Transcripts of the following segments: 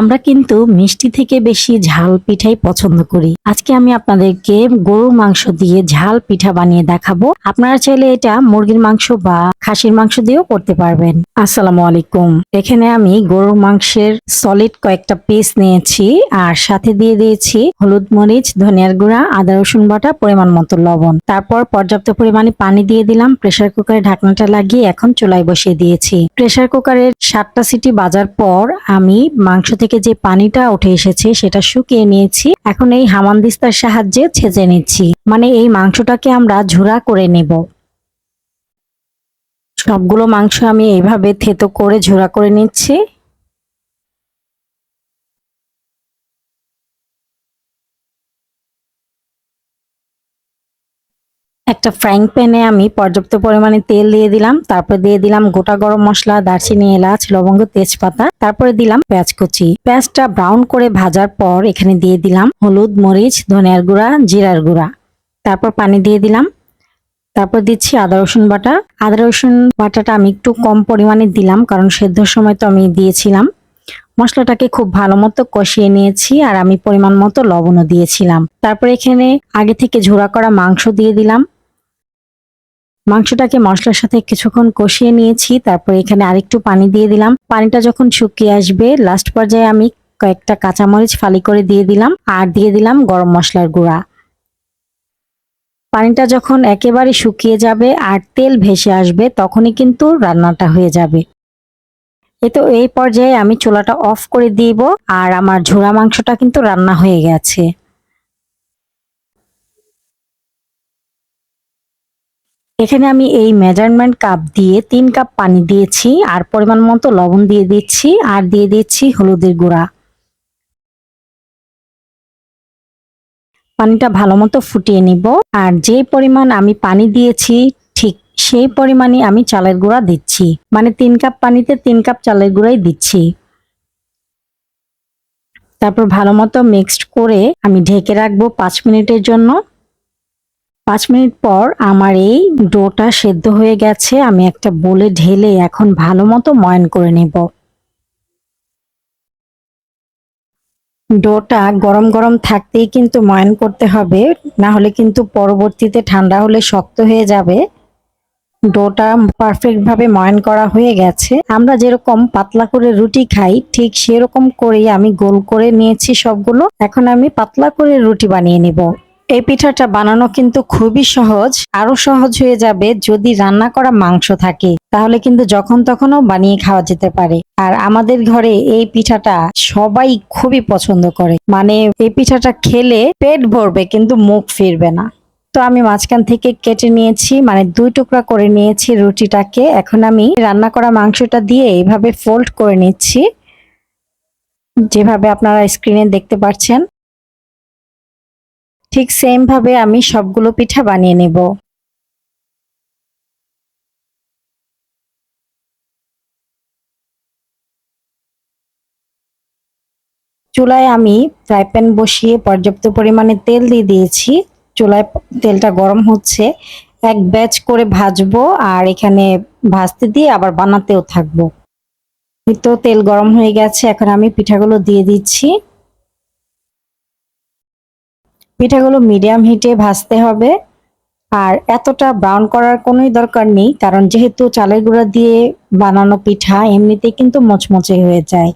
আমরা কিন্তু মিষ্টি থেকে বেশি ঝাল পিঠাই পছন্দ করি। আজকে আমি আপনাদেরকে গরুর মাংস দিয়ে ঝাল পিঠা বানিয়ে দেখাবো। আপনারা চাইলে এটা মুরগির মাংস বা খাসির মাংস দিয়েও করতে পারবেন। আসসালামু আলাইকুম। এখানে আমি গরুর মাংসের সলিড কয়েকটা পিস নিয়েছি আর সাথে দিয়ে দিয়েছি হলুদ মরিচ, ধনিয়ার গুঁড়া, আদা, রসুন বাটা, পরিমাণ মতো লবণ। তারপর পর্যাপ্ত পরিমাণে পানি দিয়ে দিলাম। প্রেসার কুকারে ঢাকনাটা লাগিয়ে এখন চুলায় বসিয়ে দিয়েছি। প্রেসার কুকারের সাতটা সিটি বাজার পর আমি মাংস থেকে যে পানিটা উঠে এসেছে সেটা শুকিয়ে নিয়েছি। এখন এই হামানদিস্তার সাহায্যে ছেঁচে নিচ্ছি। মানে এই মাংসটাকে আমরা ঝুরা করে নেব। সবগুলো মাংস আমি এইভাবে থেতো করে ঝুরা করে নিচ্ছি। একটা ফ্রাইং প্যানে আমি পর্যাপ্ত পরিমাণে তেল দিয়ে দিলাম। তারপর দিয়ে দিলাম গোটা গরম মশলা, দারচিনি, এলাচ, লবঙ্গ, তেজপাতা। তারপরে দিলাম পেঁয়াজ কুচি। পেঁয়াজটা ব্রাউন করে ভাজার পর এখানে দিয়ে দিলাম হলুদ, মরিচ, ধনিয়ার গুঁড়া, জিরার গুঁড়া। তারপর পানি দিয়ে দিলাম। তারপর দিচ্ছি আদা, রসুন বাটা। আদা, রসুন বাটাটা আমি একটু কম পরিমাণে দিলাম, কারণ সেদ্ধর সময় তো আমি দিয়েছিলাম। মশলাটাকে খুব ভালো মতো কষিয়ে নিয়েছি আর আমি পরিমাণ মতো লবণও দিয়েছিলাম। তারপর এখানে আগে থেকে ঝোড়া করা মাংস দিয়ে দিলাম। মাংসটাকে মশলার সাথে কিছুক্ষণ কষিয়ে নিয়েছি, তারপর এখানে আরেকটু পানি দিয়ে দিলাম। পানিটা যখন শুকিয়ে আসবে লাস্ট পর্যায়ে আমি কয়েকটা কাঁচামরিচ ফালি করে দিয়ে দিলাম আর দিয়ে দিলাম গরম মশলার গুঁড়া। পানিটা যখন একেবারে শুকিয়ে যাবে আর তেল ভেসে আসবে, তখনই কিন্তু রান্নাটা হয়ে যাবে। এ তো এই পর্যায়ে আমি চুলাটা অফ করে দিব আর আমার ঝোড়া মাংসটা কিন্তু রান্না হয়ে গেছে। এখানে আমি এই মেজারমেন্ট কাপ দিয়ে তিন কাপ পানি দিয়েছি, আর পরিমাণ মতো লবণ দিয়ে দিচ্ছি, আর দিয়ে দিচ্ছি হলুদের গুঁড়া। পানিটা ভালো মতো ফুটিয়ে নিব, আর যে পরিমাণ আমি পানি দিয়েছি, ঠিক সেই পরিমাণে আমি চালের গুঁড়া দিচ্ছি। মানে তিন কাপ পানিতে তিন কাপ চালের গুঁড়াই দিচ্ছি। তারপর ভালো মতো মিক্সড করে আমি ঢেকে রাখব পাঁচ মিনিটের জন্য। পাঁচ মিনিট পর আমার এই ডোটা সেদ্ধ হয়ে গেছে, আমি একটা বলে ঢেলে এখন ভালো মতো ময়ন করে নেব। ডোটা গরম গরম থাকতেই কিন্তু ময়ন করতে হবে, না হলে কিন্তু পরবর্তীতে ঠান্ডা হলে শক্ত হয়ে যাবে। ডোটা পারফেক্ট ভাবে ময়ন করা হয়ে গেছে। আমরা যেরকম পাতলা করে রুটি খাই, ঠিক সেরকম করেই আমি গোল করে নিয়েছি সবগুলো। এখন আমি পাতলা করে রুটি বানিয়ে নিব। এই পিঠাটা বানানো কিন্তু খুবই সহজ, আরও সহজ হয়ে যাবে যদি রান্না করা মাংস থাকে। তাহলে কিন্তু যখন তখনও বানিয়ে খাওয়া যেতে পারে। আর আমাদের ঘরে এই পিঠাটা সবাই খুবই পছন্দ করে। মানে এই পিঠাটা খেলে পেট ভরবে, কিন্তু মুখ ফিরবে না। তো আমি মাঝখান থেকে কেটে নিয়েছি মানে দুই টুকরা করে নিয়েছি রুটিটাকে। এখন আমি রান্না করা মাংসটা দিয়ে এইভাবে ফোল্ড করে নিচ্ছি। যেভাবে আপনারা স্ক্রিনে দেখতে পাচ্ছেন ঠিক সেম ভাবে আমি সবগুলো পিঠা বানিয়ে নেব। চুলায় আমি ফ্রাই প্যান বসিয়ে পর্যাপ্ত পরিমাণে তেল দিয়ে দিয়েছি। চুলায় তেলটা গরম হচ্ছে। এক ব্যাচ করে ভাজবো আর এখানে ভাজতে দিয়ে আবার বানাতেও থাকব। তো তেল গরম হয়ে গেছে। এখন আমি পিঠাগুলো দিয়ে দিচ্ছি। পিঠাগুলো মিডিয়াম হিটে ভাজতে হবে। আর এতটা ব্রাউন করার কোনোই দরকার নেই, কারণ যেহেতু চালের গুঁড়া দিয়ে বানানো পিঠা, এমনিতেই কিন্তু মচমচে হয়ে যায়।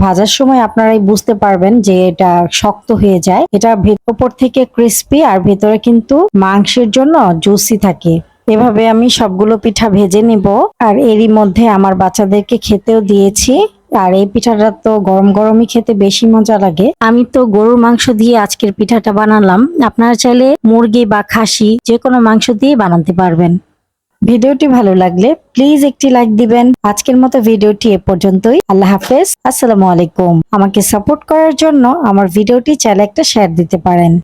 ভাজার সময় আপনারাই বুঝতে পারবেন যে এটা শক্ত হয়ে যায়। এটা উপর থেকে ক্রিস্পি আর ভেতরে কিন্তু মাংসের জন্য জুসি থাকে। এভাবে আমি সবগুলো পিঠা ভেজে নিব। আর এরই মধ্যে আমার বাচ্চাদেরকে খেতেও দিয়েছি। আর এই পিঠাটা তো গরম গরমই খেতে বেশি মজা লাগে। আমি তো গরুর মাংস দিয়ে আজকের পিঠাটা বানালাম। আপনারা চাইলে মুরগি বা খাসি যে কোনো মাংস দিয়ে বানাতে পারবেন। ভিডিওটি ভালো লাগলে প্লিজ একটি লাইক দিবেন। আজকের মতো ভিডিওটি এ পর্যন্তই। আল্লাহ হাফেজ। আসসালামু আলাইকুম। আমাকে সাপোর্ট করার জন্য আমার ভিডিওটি চাইলে একটা শেয়ার দিতে পারেন।